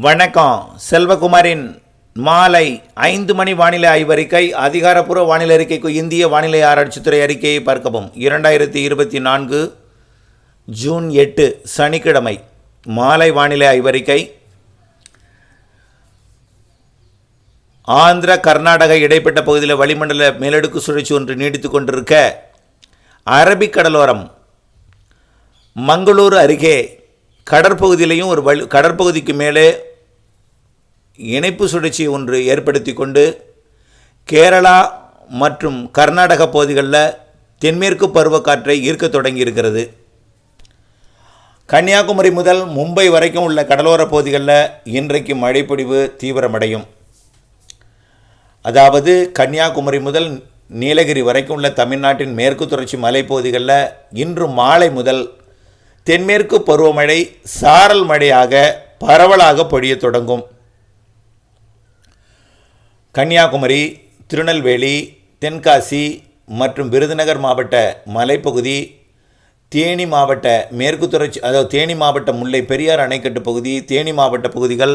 வணக்கம். செல்வகுமாரின் மாலை ஐந்து மணி வானிலை ஆய்வறிக்கை அதிகாரப்பூர்வ வானிலை அறிக்கைக்கு இந்திய வானிலை ஆராய்ச்சித்துறை அறிக்கையை பார்க்கவும். இரண்டாயிரத்தி இருபத்தி நான்கு ஜூன் எட்டு சனிக்கிழமை மாலை வானிலை ஆய்வறிக்கை. ஆந்திர கர்நாடக இடைப்பட்ட பகுதியில் வளிமண்டல மேலடுக்கு சுழற்சி ஒன்று நீடித்து கொண்டிருக்க அரபிக் கடலோரம் மங்களூரு அருகே கடற்பகுதியிலையும் ஒரு வலி கடற்பகுதிக்கு மேலே இணைப்பு சுழற்சி ஒன்று ஏற்படுத்தி கொண்டு கேரளா மற்றும் கர்நாடக பகுதிகளில் தென்மேற்கு பருவக்காற்றை ஈர்க்க தொடங்கி இருக்கிறது கன்னியாகுமரி முதல் மும்பை வரைக்கும் உள்ள கடலோர பகுதிகளில் இன்றைக்கு மழைப்பொழிவு தீவிரமடையும். அதாவது கன்னியாகுமரி முதல் நீலகிரி வரைக்கும் உள்ள தமிழ்நாட்டின் மேற்கு தொடர்ச்சி மலைப்பகுதிகளில் இன்று மாலை முதல் தென்மேற்கு பருவமழை சாரல் மழையாக பரவலாக பொழியத் தொடங்கும். கன்னியாகுமரி திருநெல்வேலி தென்காசி மற்றும் விருதுநகர் மாவட்ட மலைப்பகுதி தேனி மாவட்ட மேற்கு தொடர்ச்சி அதாவது தேனி மாவட்ட முல்லை பெரியார் அணைக்கட்டு பகுதி தேனி மாவட்ட பகுதிகள்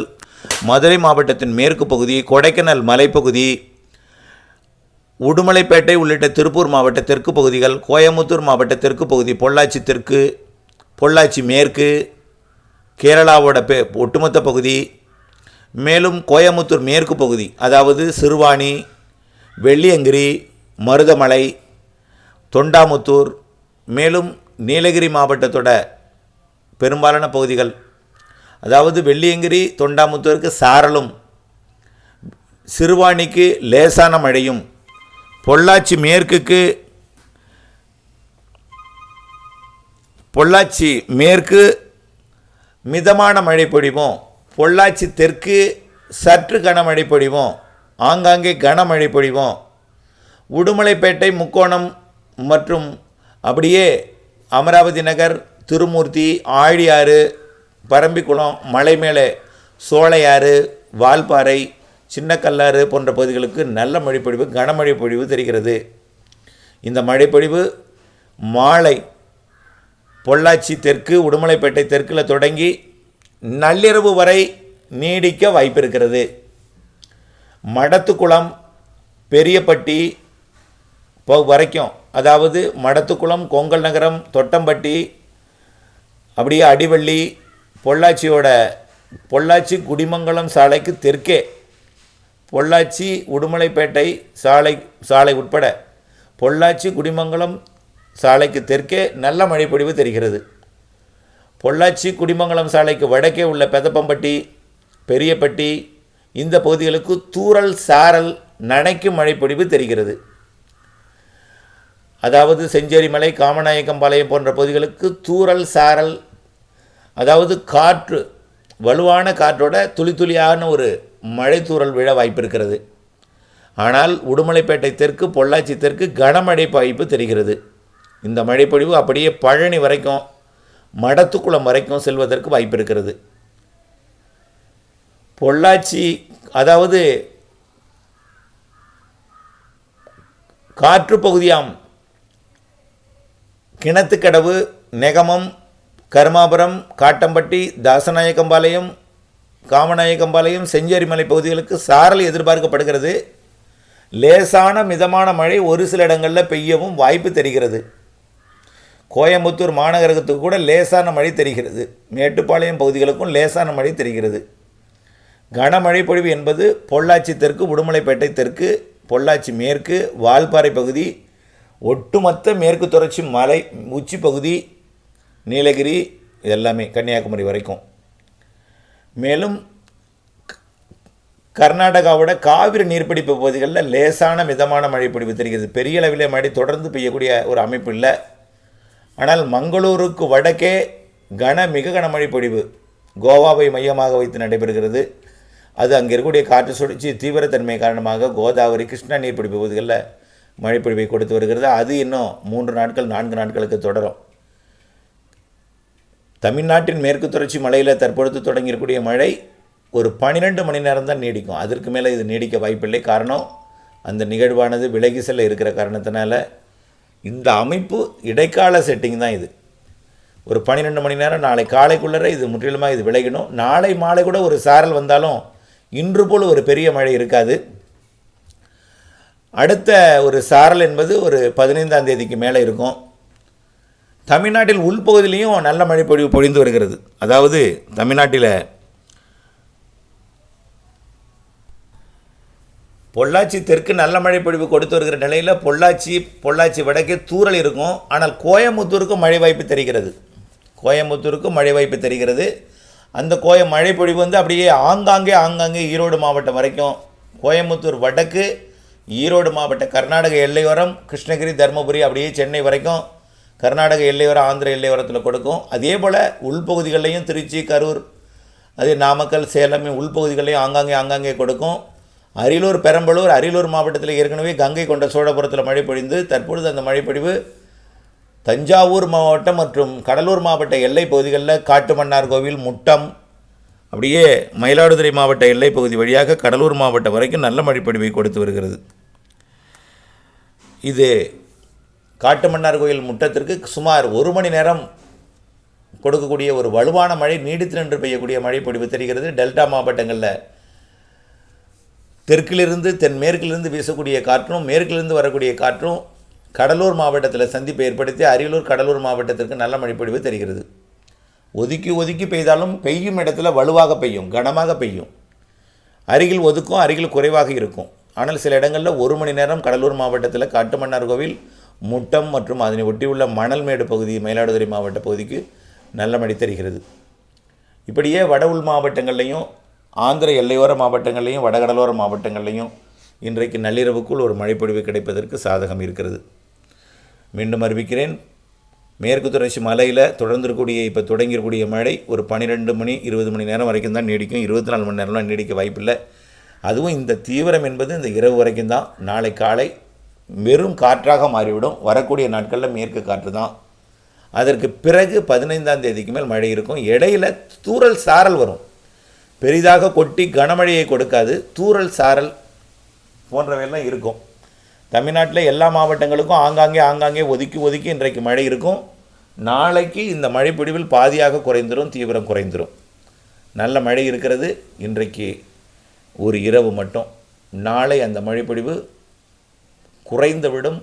மதுரை மாவட்டத்தின் மேற்கு பகுதி கொடைக்கானல் மலைப்பகுதி உடுமலைப்பேட்டை உள்ளிட்ட திருப்பூர் மாவட்ட தெற்கு பகுதிகள் கோயமுத்தூர் மாவட்ட தெற்கு பகுதி பொள்ளாச்சி தெற்கு பொள்ளாச்சி மேற்கு கேரளாவோட பெ ஒட்டுமொத்த பகுதி மேலும் கோயமுத்தூர் மேற்கு பகுதி அதாவது சிறுவாணி வெள்ளியங்கிரி மருதமலை தொண்டாமுத்தூர் மேலும் நீலகிரி மாவட்டத்தோட பெரும்பாலான பகுதிகள் அதாவது வெள்ளியங்கிரி தொண்டாமுத்தூருக்கு சாரலும் சிறுவாணிக்கு லேசான மழையும் பொள்ளாச்சி மேற்குக்கு பொள்ளாச்சி மேற்கு மிதமான மழை பொழிவும் பொள்ளாச்சி தெற்கு சற்று கனமழை பொழிவும். ஆங்காங்கே கனமழை பொழிவும். உடுமலைப்பேட்டை முக்கோணம் மற்றும் அப்படியே அமராவதி நகர் திருமூர்த்தி ஆழியாறு பரம்பிக்குளம் மலை மேலே சோலையாறு வால்பாறை சின்னக்கல்லாறு போன்ற பகுதிகளுக்கு நல்ல மழைப்பொழிவு கனமழை பொழிவு தெரிகிறது. இந்த மழைப்பொழிவு மாலை பொள்ளாச்சி தெற்கு உடுமலைப்பேட்டை தெற்கில் தொடங்கி நள்ளிரவு வரை நீடிக்க வாய்ப்பிருக்கிறது. மடத்துக்குளம் பெரியப்பட்டி வரைக்கும் அதாவது மடத்துக்குளம் கொங்கல் நகரம் தொட்டம்பட்டி அப்படியே அடிவள்ளி பொள்ளாச்சியோட பொள்ளாச்சி குடிமங்கலம் சாலைக்கு தெற்கே பொள்ளாச்சி உடுமலைப்பேட்டை சாலை சாலை உட்பட பொள்ளாச்சி குடிமங்கலம் சாலைக்கு தெற்கே நல்ல மழைப்பொழிவு தெரிகிறது. பொள்ளாச்சி குடிமங்கலம் சாலைக்கு வடக்கே உள்ள பெதப்பம்பட்டி பெரியப்பட்டி இந்த பகுதிகளுக்கு தூரல் சாரல் நனைக்கும் மழைப்பொழிவு தெரிகிறது. அதாவது செஞ்சேரிமலை காமநாயக்கம்பாளையம் போன்ற பகுதிகளுக்கு தூரல் சாரல் அதாவது காற்று வலுவான காற்றோட துளி துளியான ஒரு மழை தூரல் விழ வாய்ப்பு இருக்கிறது ஆனால் உடுமலைப்பேட்டை தெற்கு பொள்ளாச்சி தெற்கு கனமழை வாய்ப்பு தெரிகிறது. இந்த மழைப்பொழிவு அப்படியே பழனி வரைக்கும் மடத்துக்குளம் வரைக்கும் செல்வதற்கு வாய்ப்பு இருக்கிறது. பொள்ளாச்சி அதாவது காற்று பகுதியாம் கிணத்துக்கடவு நெகமம் கருமாபுரம் காட்டம்பட்டி தாசநாயக்கம்பாளையம் காமநாயக்கம்பாளையம் செஞ்சேரிமலை பகுதிகளுக்கு சாரல் எதிர்பார்க்கப்படுகிறது. லேசான மிதமான மழை ஒரு சில இடங்களில் பெய்யவும் வாய்ப்பு தெரிகிறது. கோயம்புத்தூர் மாநகரத்துக்கு கூட லேசான மழை தெரிகிறது. மேட்டுப்பாளையம் பகுதிகளுக்கும் லேசான மழை தெரிகிறது. கனமழை பொழிவு என்பது பொள்ளாச்சி தெற்கு உடுமலைப்பேட்டை தெற்கு பொள்ளாச்சி மேற்கு வால்பாறை பகுதி ஒட்டுமொத்த மேற்கு தொடர்ச்சி மலை உச்சி பகுதி நீலகிரி இதெல்லாமே கன்னியாகுமரி வரைக்கும். மேலும் கர்நாடகாவோட காவிரி நீர்ப்பிடிப்பு பகுதிகளில் லேசான மிதமான மழை பொழிவு தெரிகிறது. பெரிய அளவிலே மழை தொடர்ந்து பெய்யக்கூடிய ஒரு அமைப்பு இல்லை. ஆனால் மங்களூருக்கு வடக்கே கன மிக கனமழை பொழிவு. கோவாவை மையமாக வைத்து நடைபெறுகிறது. அது அங்கே இருக்கக்கூடிய காற்று சுழற்சி தீவிரத்தன்மை காரணமாக கோதாவரி கிருஷ்ணா நீர்பிடிப்பு பகுதிகளில் மழைப்பொழிவை கொடுத்து வருகிறது. அது இன்னும் மூன்று நாட்கள் நான்கு நாட்களுக்கு தொடரும். தமிழ்நாட்டின் மேற்கு தொடர்ச்சி மலையில் தற்பொழுது தொடங்கியிருக்கூடிய மழை ஒரு பன்னிரெண்டு மணி நேரம் தான் நீடிக்கும். அதற்கு மேலே இது நீடிக்க வாய்ப்பில்லை. காரணம் அந்த நிகழ்வானது விலகி செல்ல இருக்கிற காரணத்தினால இந்த அமைப்பு இடைக்கால செட்டிங் தான் இது. ஒரு பன்னிரெண்டு மணி நேரம் நாளை காலைக்குள்ளே இது முற்றிலுமாக இது விளையணும் நாளை மாலை கூட ஒரு சாரல் வந்தாலும் இன்று போல் ஒரு பெரிய மழை இருக்காது. அடுத்த ஒரு சாரல் என்பது ஒரு பதினைந்தாம் தேதிக்கு மேலே இருக்கும். தமிழ்நாட்டில் உள்பகுதியிலையும் நல்ல மழை பொழிவு பொழிந்து வருகிறது. அதாவது தமிழ்நாட்டில் பொள்ளாச்சி தெற்கு நல்ல மழை பொழிவு கொடுத்து வருகிற நிலையில் பொள்ளாச்சி பொள்ளாச்சி வடக்கே தூறல் இருக்கும். ஆனால் கோயம்புத்தூருக்கும் மழை வாய்ப்பு தெரிகிறது. கோயம்புத்தூருக்கும் மழை வாய்ப்பு தெரிகிறது. அந்த கோய மழை பொழிவு வந்து அப்படியே ஆங்காங்கே ஆங்காங்கே ஈரோடு மாவட்டம் வரைக்கும். கோயம்புத்தூர் வடக்கு ஈரோடு மாவட்ட கர்நாடக எல்லையோரம் கிருஷ்ணகிரி தருமபுரி அப்படியே சென்னை வரைக்கும். கர்நாடக எல்லையோரம் ஆந்திர எல்லையோரத்தில் கொடுக்கும். அதே போல் உள்பகுதிகளையும் திருச்சி கரூர் அதே நாமக்கல் சேலம் உள்பகுதிகளையும் ஆங்காங்கே ஆங்காங்கே கொடுக்கும். அரியலூர் பெரம்பலூர் அரியலூர் மாவட்டத்தில் ஏற்கனவே கங்கை கொண்ட சோழபுரத்தில் மழை பொழிந்து தற்பொழுது அந்த மழைப்பொழிவு தஞ்சாவூர் மாவட்டம் மற்றும் கடலூர் மாவட்ட எல்லை பகுதிகளில் காட்டுமன்னார் கோவில் முட்டம் அப்படியே மயிலாடுதுறை மாவட்ட எல்லை பகுதி வழியாக கடலூர் மாவட்டம் வரைக்கும் நல்ல மழைப்பொழிவை கொடுத்து வருகிறது. இது காட்டுமன்னார் கோயில் முட்டத்திற்கு சுமார் ஒரு மணி நேரம் கொடுக்கக்கூடிய ஒரு வலுவான மழை நீடித்து நின்று பெய்யக்கூடிய மழை பொழிவு தெரிகிறது. டெல்டா மாவட்டங்களில் தெற்கிலிருந்து தென் மேற்கிலிருந்து வீசக்கூடிய காற்றும் மேற்கிலிருந்து வரக்கூடிய காற்றும் கடலூர் மாவட்டத்தில் சந்திப்பை ஏற்படுத்தி அரியலூர் கடலூர் மாவட்டத்திற்கு நல்ல மழைப்பொழிவு தெரிகிறது. ஒதுக்கி ஒதுக்கி பெய்தாலும் பெய்யும் இடத்துல வலுவாக பெய்யும் கனமாக பெய்யும். அருகில் ஒதுக்கும் அருகில் குறைவாக இருக்கும். ஆனால் சில இடங்களில் ஒரு மணி நேரம் கடலூர் மாவட்டத்தில் காட்டுமன்னார் கோவில் முட்டம் மற்றும் அதனை ஒட்டியுள்ள மணல்மேடு பகுதி மயிலாடுதுறை மாவட்ட பகுதிக்கு நல்ல மழை தருகிறது. இப்படியே வட உள் மாவட்டங்கள்லையும் ஆந்திர எல்லையோர மாவட்டங்கள்லையும் வடகடலோர மாவட்டங்கள்லையும் இன்றைக்கு நள்ளிரவுக்குள் ஒரு மழைப்பொழிவு கிடைப்பதற்கு சாதகம் இருக்கிறது. மீண்டும் அறிவிக்கிறேன் மேற்கு தொடர்ச்சி மலையில் தொடர்ந்துருக்கூடிய இப்போ தொடங்கியிருக்கக்கூடிய மழை ஒரு பன்னிரெண்டு மணி இருபது மணி நேரம் வரைக்கும் தான் நீடிக்கும். இருபத்தி நாலு மணி நேரம்லாம் நீடிக்க வாய்ப்பில்லை. அதுவும் இந்த தீவிரம் என்பது இந்த இரவு வரைக்கும் தான். நாளை காலை வெறும் காற்றாக மாறிவிடும். வரக்கூடிய நாட்களில் மேற்கு காற்று தான். அதற்கு பிறகு பதினைந்தாம் தேதிக்கு மேல் மழை இருக்கும். இடையில தூறல் சாரல் வரும். பெரிதாக கொட்டி கனமழையை கொடுக்காது தூறல் சாரல் போன்றவையெல்லாம் இருக்கும். தமிழ்நாட்டில் எல்லா மாவட்டங்களுக்கும் ஆங்காங்கே ஆங்காங்கே ஒதுக்கி ஒதுக்கி இன்றைக்கு மழை இருக்கும். நாளைக்கு இந்த மழை பிடிவில் பாதியாக குறைந்துடும் தீவிரம் குறைந்துடும் நல்ல மழை இருக்கிறது. இன்றைக்கு ஒரு இரவு மட்டும். நாளை அந்த மழைப்பிடிவு குறைந்துவிடும்.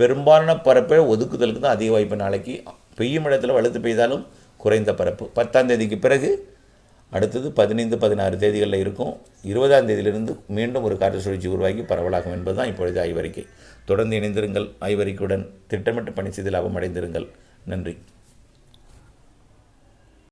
பெரும்பாலான பரப்பை ஒதுக்குதலுக்கு தான் அதிக வாய்ப்பு. நாளைக்கு பெய்யும் இடத்துல வலுத்து பெய்தாலும் குறைந்த பரப்பு. பத்தாம் தேதிக்கு பிறகு அடுத்தது பதினைந்து பதினாறு தேதிகளில் இருக்கும். இருபதாம் தேதியிலிருந்து மீண்டும் ஒரு காற்று சுழற்சி உருவாகி பரவலாகும் என்பது தான் இப்பொழுது ஆய்வறிக்கை. தொடர்ந்து இணைந்திருங்கள். ஆய்வறிக்கையுடன் திட்டமிட்டு பணி செய்து லாபம் அடைந்திருங்கள். நன்றி.